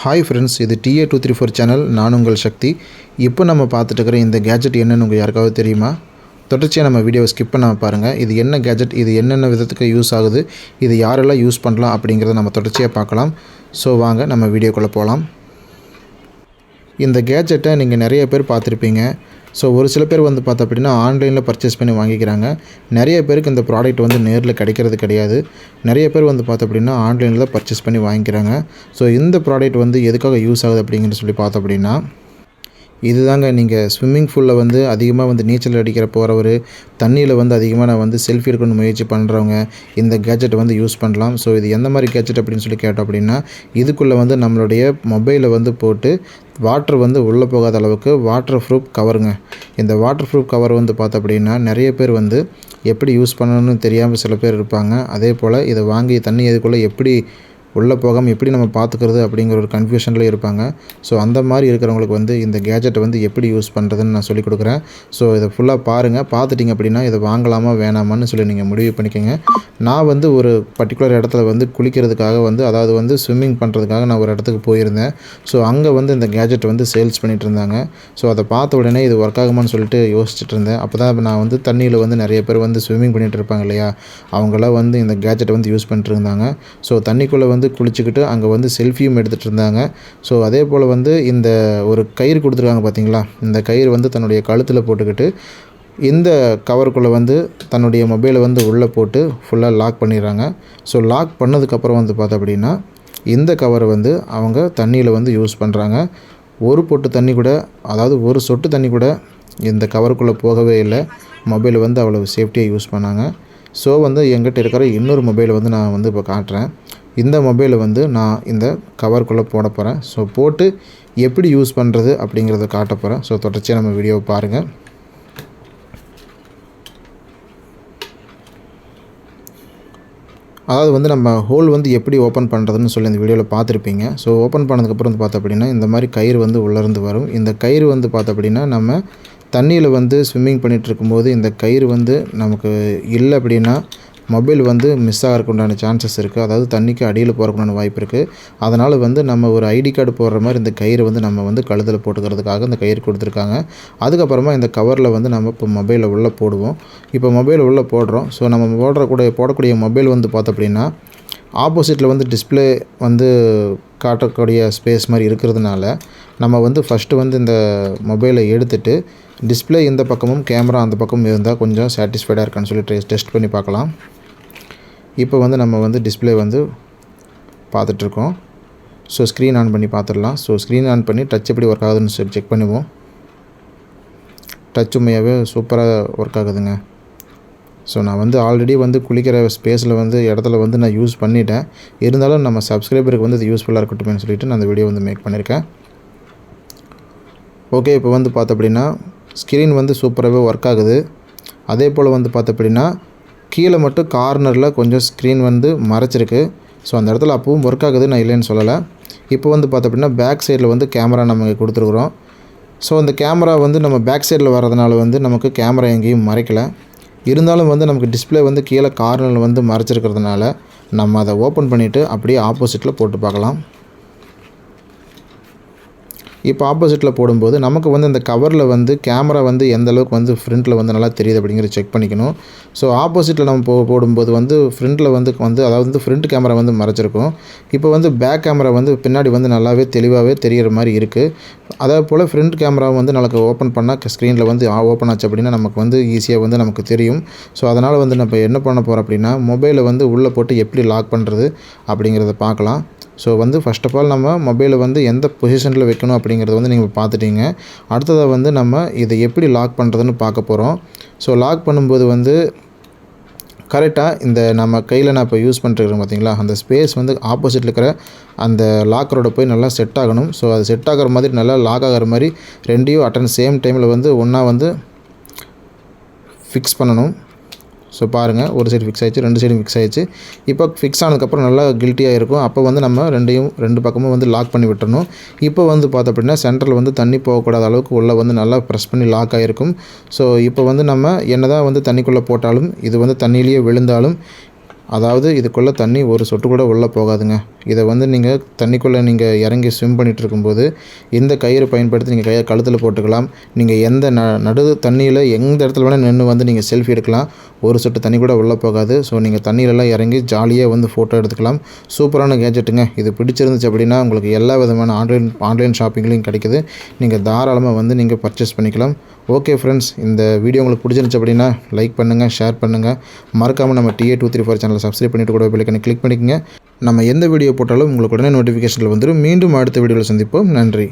Hi friends இது TA two three four channel நான் உங்கள் சக்தி. இப்போ நம்ம பார்த்துட்டு இருக்கிற இந்த கேஜெட் என்னென்னு உங்கள் யாருக்காவது தெரியுமா? தொடர்ச்சியாக நம்ம வீடியோவை ஸ்கிப் பண்ணாமல் பாருங்கள் இது என்ன கேஜெட் இது என்னென்ன விதத்துக்கு யூஸ் ஆகுது? இது யாரெல்லாம் யூஸ் பண்ணலாம் அப்படிங்கிறத நம்ம தொடர்ச்சியாக பார்க்கலாம். ஸோ வாங்க நம்ம வீடியோக்குள்ளே போகலாம் இந்த கேஜெட்டை நீங்கள் நிறைய பேர் பார்த்துருப்பீங்க. ஸோ ஒரு சில பேர் வந்து பார்த்தா அப்படின்னா ஆன்லைனில் பர்ச்சேஸ் பண்ணி வாங்கிக்கிறாங்க. நிறைய பேருக்கு இந்த ப்ராடக்ட் வந்து நேரில் கிடைக்கிறது கிடையாது. நிறைய பேர் வந்து பார்த்தா அப்படின்னா ஆன்லைனில் தான் பர்ச்சேஸ் பண்ணி வாங்கிக்கிறாங்க. ஸோ இந்த ப்ராடக்ட் வந்து எதுக்காக யூஸ் ஆகுது அப்படிங்கிற சொல்லி பார்த்தோம் அப்படின்னா இதுதாங்க நீங்கள் ஸ்விம்மிங் பூலில் வந்து அதிகமாக வந்து நீச்சல் அடிக்கிற போகிறவர் தண்ணியில் வந்து அதிகமாக நான் வந்து செல்ஃபி எடுக்கணும்னு முயற்சி பண்ணுறவங்க இந்த கேஜெட் வந்து யூஸ் பண்ணலாம். ஸோ இது எந்த மாதிரி கேஜெட் அப்படின்னு சொல்லி கேட்டோம் அப்படின்னா இதுக்குள்ளே வந்து நம்மளுடைய மொபைலை வந்து போட்டு வாட்டர் வந்து உள்ளே போகாத அளவுக்கு வாட்டர் ப்ரூஃப் கவருங்க இந்த வாட்டர் ப்ரூஃப் கவர் வந்து பார்த்தோம் அப்படின்னா நிறைய பேர் வந்து எப்படி யூஸ் பண்ணணும்னு தெரியாமல் சில பேர் இருப்பாங்க. அதே போல் இதை வாங்கி தண்ணி இதுக்குள்ளே எப்படி உள்ளே போகாமல் எப்படி நம்ம பார்த்துக்கிறது அப்படிங்கிற ஒரு கன்ஃபியூஷனில் இருப்பாங்க. ஸோ அந்த மாதிரி இருக்கிறவங்களுக்கு வந்து இந்த கேஜெட்டை வந்து எப்படி யூஸ் பண்ணுறதுன்னு நான் சொல்லிக் கொடுக்குறேன். ஸோ இதை ஃபுல்லாக பாருங்கள் பார்த்துட்டிங்க அப்படின்னா இதை வாங்கலாமா வேணாமான்னு சொல்லி நீங்கள் முடிவு பண்ணிக்கோங்க. நான் வந்து ஒரு பர்டிகுலர் இடத்துல வந்து குளிக்கிறதுக்காக வந்து அதாவது வந்து ஸ்விம்மிங் பண்ணுறதுக்காக நான் ஒரு இடத்துக்கு போயிருந்தேன். ஸோ அங்கே வந்து இந்த கேஜெட் வந்து சேல்ஸ் பண்ணிகிட்டு இருந்தாங்க. ஸோ அதை பார்த்த உடனே இது ஒர்க் ஆகுமான்னு சொல்லிட்டு யோசிச்சுட்டு இருந்தேன். அப்போ தான் நான் வந்து தண்ணியில் வந்து நிறைய பேர் வந்து ஸ்விம்மிங் பண்ணிகிட்டு இருப்பாங்க இல்லையா? அவங்களாம் வந்து இந்த கேஜெட்டை வந்து யூஸ் பண்ணிட்டு இருந்தாங்க. ஸோ தண்ணிக்குள்ளே வந்து குளிச்சுக்கிட்டு அங்கே வந்து செல்ஃபியும் எடுத்துகிட்டு இருந்தாங்க. ஸோ அதே போல் வந்து இந்த ஒரு கயிறு கொடுத்துருக்காங்க பார்த்தீங்களா இந்த கயிறு வந்து தன்னுடைய கழுத்தில் போட்டுக்கிட்டு இந்த கவருக்குள்ளே வந்து தன்னுடைய மொபைலை வந்து உள்ளே போட்டு ஃபுல்லாக லாக் பண்ணிடுறாங்க. ஸோ லாக் பண்ணதுக்கப்புறம் வந்து பார்த்தோம் அப்படின்னா இந்த கவரை வந்து அவங்க தண்ணியில் வந்து யூஸ் பண்ணுறாங்க ஒரு பொட்டு தண்ணி கூட அதாவது ஒரு சொட்டு தண்ணி கூட இந்த கவருக்குள்ளே போகவே இல்லை. மொபைல் வந்து அவ்வளோ சேஃப்டியாக யூஸ் பண்ணாங்க. ஸோ வந்து எங்கிட்ட இருக்கிற இன்னொரு மொபைலை வந்து நான் வந்து இப்போ காட்டுறேன். இந்த மொபைலை வந்து நான் இந்த கவருக்குள்ளே போட போகிறேன் ஸோ போட்டு எப்படி யூஸ் பண்ணுறது அப்படிங்கிறத காட்ட போகிறேன் ஸோ தொடர்ச்சியாக நம்ம வீடியோவை பாருங்கள் அதாவது வந்து நம்ம ஹோல் வந்து எப்படி ஓப்பன் பண்ணுறதுன்னு சொல்லி இந்த வீடியோவில் பார்த்துருப்பீங்க. ஸோ ஓப்பன் பண்ணதுக்கப்புறம் வந்து பார்த்தோம் அப்படின்னா இந்த மாதிரி கயிறு வந்து உள்ளேருந்து வரும். இந்த கயிறு வந்து பார்த்தோம் அப்படின்னா நம்ம தண்ணியில் வந்து ஸ்விம்மிங் பண்ணிகிட்டு இருக்கும்போது இந்த கயிறு வந்து நமக்கு இல்லை அப்படின்னா மொபைல் வந்து மிஸ் ஆகிறதுக்கு உண்டான சான்சஸ் இருக்குது அதாவது தண்ணிக்கு அடியில் போகிறக்குண்டான வாய்ப்பு இருக்குது அதனால் வந்து நம்ம ஒரு ஐடி கார்டு போடுற மாதிரி இந்த கயிறு வந்து நம்ம வந்து கழுத்தில் போட்டுக்கிறதுக்காக இந்த கயிறு கொடுத்துருக்காங்க. அதுக்கப்புறமா இந்த கவரில் வந்து நம்ம இப்போ மொபைலை உள்ளே போடுவோம். இப்போ மொபைல் உள்ளே போடுறோம். ஸோ நம்ம போடுறக்கூடிய போடக்கூடிய மொபைல் வந்து பார்த்தோம் அப்படின்னா ஆப்போசிட்டில் வந்து டிஸ்பிளே வந்து காட்டக்கூடிய ஸ்பேஸ் மாதிரி இருக்கிறதுனால நம்ம வந்து ஃபஸ்ட்டு வந்து இந்த மொபைலை எடுத்துகிட்டு டிஸ்பிளே இந்த பக்கமும் கேமரா அந்த பக்கமும் இருந்தால் கொஞ்சம் சாட்டிஸ்ஃபைடாக இருக்கான்னு சொல்லி டெஸ்ட் பண்ணி பார்க்கலாம். இப்போ வந்து நம்ம வந்து டிஸ்பிளே வந்து பார்த்துட்ருக்கோம். ஸோ ஸ்க்ரீன் ஆன் பண்ணி பார்த்துடலாம். ஸோ ஸ்க்ரீன் ஆன் பண்ணி டச் எப்படி ஒர்க் ஆகுதுன்னு சொல்லி செக் பண்ணுவோம். டச் உண்மையாகவே சூப்பராக ஒர்க் ஆகுதுங்க. ஸோ நான் வந்து ஆல்ரெடி வந்து குளிக்கிற ஸ்பேஸில் வந்து இடத்துல வந்து நான் யூஸ் பண்ணிட்டேன். இருந்தாலும் நம்ம சப்ஸ்கிரைபருக்கு வந்து இது யூஸ்ஃபுல்லாக இருக்கட்டும்னு சொல்லிட்டு நான் அந்த வீடியோ வந்து மேக் பண்ணியிருக்கேன் ஓகே இப்போ வந்து பார்த்த அப்படின்னா ஸ்க்ரீன் வந்து சூப்பராகவே ஒர்க் ஆகுது. அதே போல் வந்து பார்த்த அப்படின்னா கீழே மட்டும் கார்னரில் கொஞ்சம் ஸ்க்ரீன் வந்து மறைச்சிருக்கு. ஸோ அந்த இடத்துல அப்பவும் ஒர்க் ஆகுது நான் இல்லைன்னு சொல்லலை. இப்போ வந்து பார்த்த அப்படின்னா பேக் சைடில் வந்து கேமரா நம்ம கொடுத்துருக்குறோம். ஸோ அந்த கேமரா வந்து நம்ம பேக் சைடில் வர்றதுனால வந்து நமக்கு கேமரா எங்கேயும் மறைக்கலை. இருந்தாலும் வந்து நமக்கு டிஸ்பிளே வந்து கீழே கார்னரில் வந்து மறைச்சிருக்கிறதுனால நம்ம அதை ஓப்பன் பண்ணிவிட்டு அப்படியே ஆப்போசிட்டில் போட்டு பார்க்கலாம். இப்போ ஆப்போசிட்டில் போடும்போது நமக்கு வந்து இந்த கவரில் வந்து கேமரா வந்து எந்த அளவுக்கு வந்து ஃப்ரண்ட்டில் வந்து நல்லா தெரியுது அப்படிங்கிறத செக் பண்ணிக்கணும். ஸோ ஆப்போசிட்டில் நம்ம போ போடும்போது வந்து ஃப்ரண்ட்டில் வந்து வந்து அதாவது வந்து ஃப்ரண்ட் கேமரா வந்து மறைச்சிருக்கும் இப்போ வந்து பேக் கேமரா வந்து பின்னாடி வந்து நல்லாவே தெளிவாகவே தெரிகிற மாதிரி இருக்குது அதே போல் ஃப்ரண்ட் கேமரா வந்து நமக்கு ஓப்பன் பண்ணால் ஸ்க்ரீனில் வந்து ஓப்பன் ஆச்சு அப்படின்னா நமக்கு வந்து ஈஸியாக வந்து நமக்கு தெரியும். ஸோ அதனால் வந்து நம்ம என்ன பண்ண போகிறோம் அப்படின்னா மொபைலை வந்து உள்ளே போட்டு எப்படி லாக் பண்ணுறது அப்படிங்கிறத பார்க்கலாம். ஸோ வந்து ஃபஸ்ட் ஆஃப் ஆல் நம்ம மொபைலை வந்து எந்த பொசிஷனில் வைக்கணும் அப்படிங்கிறத வந்து நீங்கள் பார்த்துட்டீங்க. அடுத்ததாக வந்து நம்ம இதை எப்படி லாக் பண்ணுறதுன்னு பார்க்க போகிறோம் ஸோ லாக் பண்ணும்போது வந்து கரெக்டாக இந்த நம்ம கையில் நான் இப்போ யூஸ் பண்ணிட்டுருக்கேன் பார்த்தீங்களா அந்த ஸ்பேஸ் வந்து ஆப்போசிட்டில் இருக்கிற அந்த லாக்கரோட போய் நல்லா செட் ஆகணும். ஸோ அது செட் ஆகிற மாதிரி நல்லா லாக் ஆகிற மாதிரி ரெண்டையும் அட்டன் சேம் டைமில் வந்து ஒன்றா வந்து ஃபிக்ஸ் பண்ணணும். ஸோ பாருங்கள் ஒரு சைடு ஃபிக்ஸ் ஆயிடுச்சு ரெண்டு சைடும் ஃபிக்ஸ் ஆயிடுச்சு. இப்போ ஃபிக்ஸ் ஆனதுக்கப்புறம் நல்லா கில்ட்டியாக இருக்கும். அப்போ வந்து நம்ம ரெண்டையும் ரெண்டு பக்கமும் வந்து லாக் பண்ணி விட்டுறணும். இப்போ வந்து பார்த்தோம் அப்படின்னா சென்டரில் வந்து தண்ணி போகக்கூடாத அளவுக்கு உள்ளே வந்து நல்லா ப்ரெஸ் பண்ணி லாக் ஆகிருக்கும் ஸோ இப்போ வந்து நம்ம என்ன தான் வந்து தண்ணிக்குள்ளே போட்டாலும் இது வந்து தண்ணியிலேயே விழுந்தாலும் அதாவது இதுக்குள்ளே தண்ணி ஒரு சொட்டு கூட உள்ளே போகாதுங்க. இதை வந்து நீங்கள் தண்ணிக்குள்ளே நீங்கள் இறங்கி ஸ்விம் பண்ணிகிட்டு இருக்கும்போது இந்த கயிறு பயன்படுத்தி நீங்கள் கையை கழுத்தில் போட்டுக்கலாம். நீங்கள் எந்த ந நடு தண்ணியில் எந்த இடத்துல வேணால் நின்று வந்து நீங்கள் செல்ஃபி எடுக்கலாம். ஒரு சொட்டு தண்ணி கூட உள்ளே போகாது. ஸோ நீங்கள் தண்ணியிலலாம் இறங்கி ஜாலியாக வந்து ஃபோட்டோ எடுத்துக்கலாம். சூப்பரான கேஜெட்டுங்க இது பிடிச்சிருந்துச்சு அப்படின்னா உங்களுக்கு எல்லா விதமான ஆன்லைன் ஆன்லைன் ஷாப்பிங்லேயும் கிடைக்குது. நீங்கள் தாராளமாக வந்து நீங்கள் பர்ச்சேஸ் பண்ணிக்கலாம். ஓகே ஃப்ரெண்ட்ஸ் இந்த வீடியோ உங்களுக்கு பிடிச்சிருந்துச்சு அப்படின்னா லைக் பண்ணுங்கள் ஷேர் பண்ணுங்கள் மறக்காமல் நம்ம TA two three four channel subscribe பண்ணிட்டு கூட பெல்லைக்கனை கிளிக் பண்ணிக்கங்க. நம்ம எந்த வீடியோ போட்டாலும் உங்களுக்கு உடனே நோட்டிஃபிகேஷனில் வந்துடும் மீண்டும் அடுத்த வீடியோவில் சந்திப்போம். நன்றி.